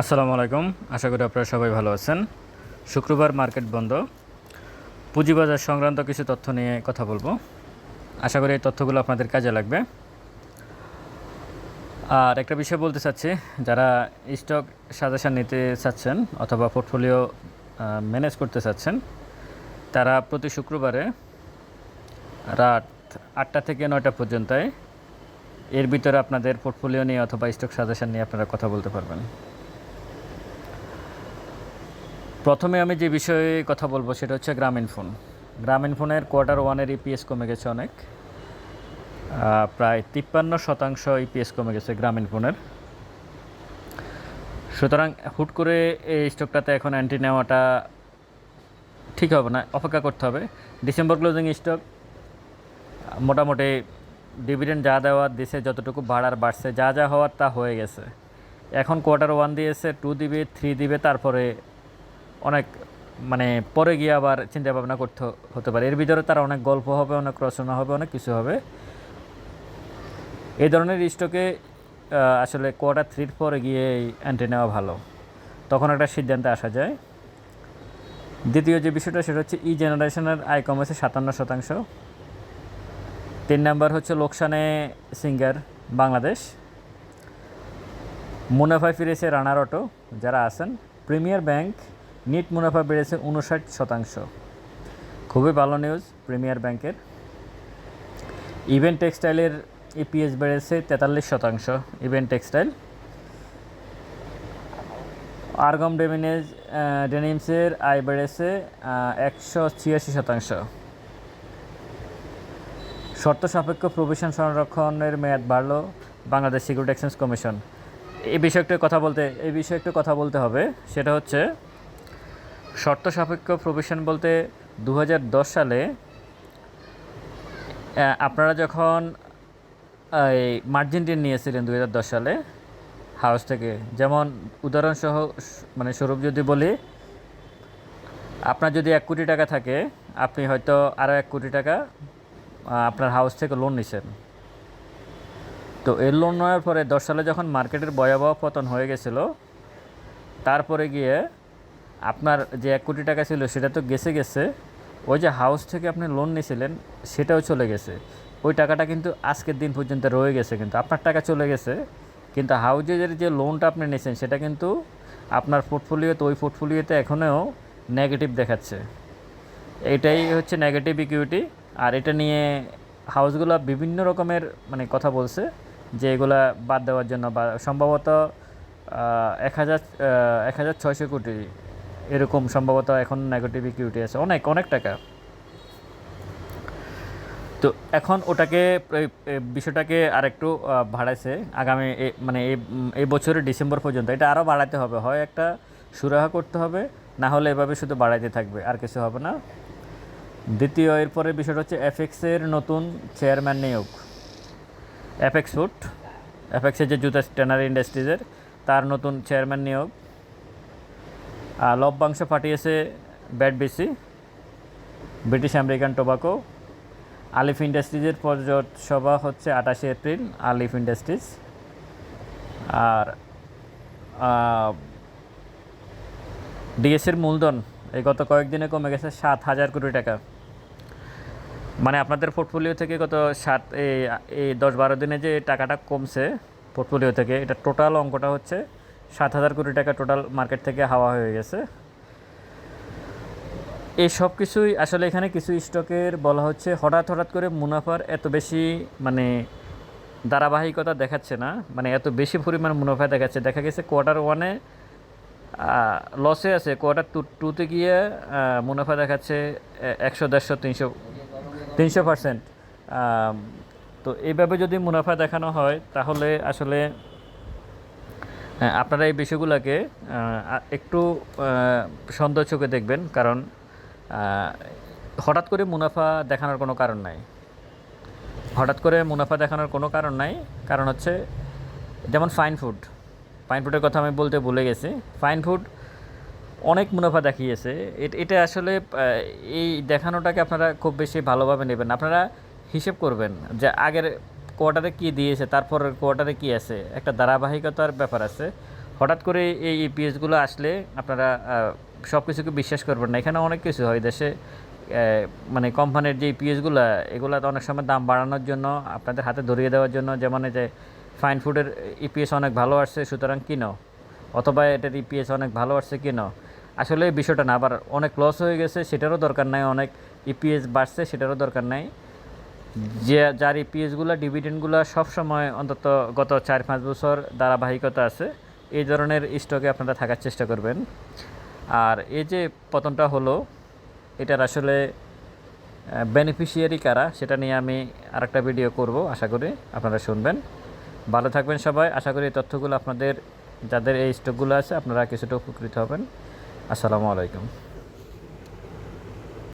আসসালামু আলাইকুম। আশা করি আপনারা সবাই ভালো আছেন। শুক্রবার মার্কেট বন্ধ। পুঁজিবাজার সংক্রান্ত কিছু তথ্য নিয়ে কথা বলব। আশা করি এই তথ্যগুলো আপনাদের কাজে লাগবে। আর একটা বিষয় বলতে চাচ্ছি, যারা স্টক সাজেশন নিতে চাচ্ছেন অথবা পোর্টফোলিও ম্যানেজ করতে চাচ্ছেন, তারা প্রতি শুক্রবারে রাত আটটা থেকে নয়টা পর্যন্ত এর ভিতরে আপনাদের পোর্টফোলিও নিয়ে অথবা স্টক সাজেশন নিয়ে আপনারা কথা বলতে পারবেন। প্রথমে আমি যে বিষয়ে কথা বলব সেটা হচ্ছে গ্রামীণ ফোন। গ্রামীণ ফোনের কোয়ার্টার ওয়ানের ইপিএস কমে গেছে অনেক। প্রায় তিপ্পান্ন শতাংশ ইপিএস কমে গেছে গ্রামীণ ফোনের। সুতরাং হুট করে এই স্টকটাতে এখন অ্যান্টি নেওয়াটা ঠিক হবে না, অপেক্ষা করতে হবে। ডিসেম্বর ক্লোজিং স্টক মোটামুটি ডিভিডেন্ড যা দেওয়ার দিছে, যতটুকু বাড়ার বাড়ছে, যা যা হওয়ার তা হয়ে গেছে। এখন কোয়ার্টার ওয়ান দিয়েছে টু দিবে থ্রি দিবে, তারপরে অনেক মানে পরে গিয়ে আবার চিন্তা ভাবনা করতে হতে পারে। এর ভিতরে তার অনেক গল্প হবে, অনেক রচনা হবে, অনেক কিছু হবে। এই ধরনের স্টকে আসলে কোয়ার্টার থ্রির পরে গিয়ে অ্যান্টি নেওয়া ভালো। তখন একটা সিদ্ধান্তে আসা যায়। দ্বিতীয় যে বিষয়টা, সেটা হচ্ছে ই জেনারেশনের আয় কমেছে সাতান্ন শতাংশ। তিন নাম্বার হচ্ছে লোকসানে সিঙ্গার বাংলাদেশ। মুনাফায় ফিরেছে রানার অটো, যারা আছেন। প্রিমিয়ার ব্যাংক নিট মুনাফা বেড়েছে উনষাট শতাংশ। খুবই ভালো নিউজ প্রিমিয়ার ব্যাংকের ইভেন্ট টেক্সটাইলের ইপিএস বেড়েছে তেতাল্লিশ শতাংশ ইভেন্ট টেক্সটাইল আরগম ডেমিনেজ ডেনিমসের আয় বেড়েছে একশো ছিয়াশি শতাংশ। শর্ত সাপেক্ষ প্রভিশন সংরক্ষণের মেয়াদ বাড়লো বাংলাদেশ সিকিউরিটি এক্সচেঞ্জ কমিশন এই বিষয়ে একটু কথা বলতে এই বিষয়ে একটু কথা বলতে হবে, সেটা হচ্ছে শর্ত সাপেক্ষ প্রভিশন বলতে দু হাজার দশ সালে আপনারা যখন এই মার্জিন ঋণ নিয়েছিলেন দু হাজার দশ সালে, হাউস থেকে, যেমন উদাহরণসহ মানে স্বরূপ যদি বলি, আপনার যদি এক কোটি টাকা থাকে, আপনি হয়তো আরও এক কোটি টাকা আপনার হাউস থেকে লোন নিছেন। তো এই লোন নেওয়ার পরে দশ সালে যখন মার্কেটের ভয়াবহ পতন হয়ে গেছিল, তারপরে গিয়ে আপনার যে এক কোটি টাকা ছিল সেটা তো গেছে গেছে, ওই যে হাউস থেকে আপনি লোন নিয়েছিলেন, সেটাও চলে গেছে। ওই টাকাটা কিন্তু আজকের দিন পর্যন্ত রয়ে গেছে কিন্তু, আপনার টাকা চলে গেছে, কিন্তু হাউজের যে লোনটা আপনি নিয়েছেন, সেটা কিন্তু আপনার পোর্টফোলিওতে ওই পোর্টফোলিওতে এখনও নেগেটিভ দেখাচ্ছে। এটাই হচ্ছে নেগেটিভ ইকুইটি আর এটা নিয়ে হাউসগুলো বিভিন্ন রকমের মানে কথা বলছে, যে এগুলা বাদ দেওয়ার জন্য বা সম্ভবত এক হাজার এক হাজার ছয়শো কোটি এরকম সম্ভবত এখন নেগেটিভ ইকুইটি আছে। অনেক অনেক টাকা। তো এখন ওটাকে বিষয়টাকে আরেকটু বাড়াইছে। আগামী মানে এই বছরের ডিসেম্বর পর্যন্ত। এটা আরও বাড়াতে হবে। হয় একটা সুরাহা করতে হবে, না হলে এভাবে শুধু বাড়াইতে থাকবে, আর কিছু হবে না। দ্বিতীয়, এরপরে বিষয়টা হচ্ছে এফএক্সের নতুন চেয়ারম্যান নিয়োগ। এফএক্স ফুড এফএক্সের যে জুতা ট্যানারি ইন্ডাস্ট্রিজের তার নতুন চেয়ারম্যান নিয়োগ। লভ্যাংশ পাঠিয়েছে BAT BC British American tobacco. Alif ইন্ডাস্ট্রিজের পর্যট সভা হচ্ছে আঠাশে এপ্রিল, আলিফ ইন্ডাস্ট্রিজ। আর ডিএসের মূলধন এই গত কয়েকদিনে কমে গেছে সাত হাজার কোটি টাকা। মানে আপনাদের পোর্টফোলিও থেকে গত সাত, এই দশ বারো দিনে যে টাকাটা কমছে পোর্টফোলিও থেকে, এটা টোটাল অঙ্কটা হচ্ছে সাত হাজার কোটি টাকা টোটাল মার্কেট থেকে হাওয়া হয়ে গেছে। এই সব কিছুই আসলে এখানে কিছু স্টকের বলা হচ্ছে হঠাৎ হঠাৎ করে মুনাফার এত বেশি মানে ধারাবাহিকতা দেখাচ্ছে না মানে এত বেশি পরিমাণ মুনাফা দেখাচ্ছে। দেখা গেছে কোয়ার্টার ওয়ানে লসে আছে কোয়ার্টার টু টুতে গিয়ে মুনাফা দেখাচ্ছে একশো, দেড়শো, তিনশো তিনশো পার্সেন্ট তো এইভাবে যদি মুনাফা দেখানো হয়, তাহলে আসলে আপনারা এই বিষয়গুলোকে একটু সন্দেহ চোখে দেখবেন, কারণ হঠাৎ করে মুনাফা দেখানোর কোনো কারণ নাই। হঠাৎ করে মুনাফা দেখানোর কোনো কারণ নাই, কারণ হচ্ছে, যেমন ফাইন ফুড ফাইন ফুডের কথা আমি বলতে ভুলে গেছি। ফাইন ফুড অনেক মুনাফা দেখিয়েছে। এটা আসলে এই দেখানোটাকে আপনারা খুব বেশি ভালোভাবে নেবেন আপনারা হিসেব করবেন যে আগের কোয়ার্টারে কী দিয়েছে, তারপরের কোয়ার্টারে কী আছে? একটা ধারাবাহিকতার ব্যাপার আছে। হঠাৎ করে এই ইপিএসগুলো আসলে আপনারা সব কিছুকে বিশ্বাস করবেন না। এখানে অনেক কিছু হয়। দেশে মানে কোম্পানির যে ইপিএসগুলো এগুলো অনেক সময় দাম বাড়ানোর জন্য, আপনাদের হাতে ধরিয়ে দেওয়ার জন্য যেমন যে ফাইন ফুডের ইপিএস অনেক ভালো আসছে, সুতরাং কিনো অথবা এটার ইপিএস অনেক ভালো আসছে কিনো আসলে বিষয়টা না, আবার অনেক লস হয়ে গেছে, সেটারও দরকার নাই। অনেক ইপিএস বাড়ছে, সেটারও দরকার নাই। যে যার ইপিএসগুলো ডিভিডেন্ডগুলো সবসময় অন্তত গত চার পাঁচ বছর ধারাবাহিকতা আছে, এই ধরনের স্টকে আপনারা থাকার চেষ্টা করবেন। আর এই যে পতনটা হলো, এটার আসলে বেনিফিশিয়ারি কারা, সেটা নিয়ে আমি আরেকটা ভিডিও করব, আশা করি আপনারা শুনবেন। ভালো থাকবেন সবাই, আশা করি এই তথ্যগুলো আপনাদের, যাদের এই স্টকগুলো আছে, আপনারা কিছুটা উপকৃত হবেন। আসসালামু আলাইকুম।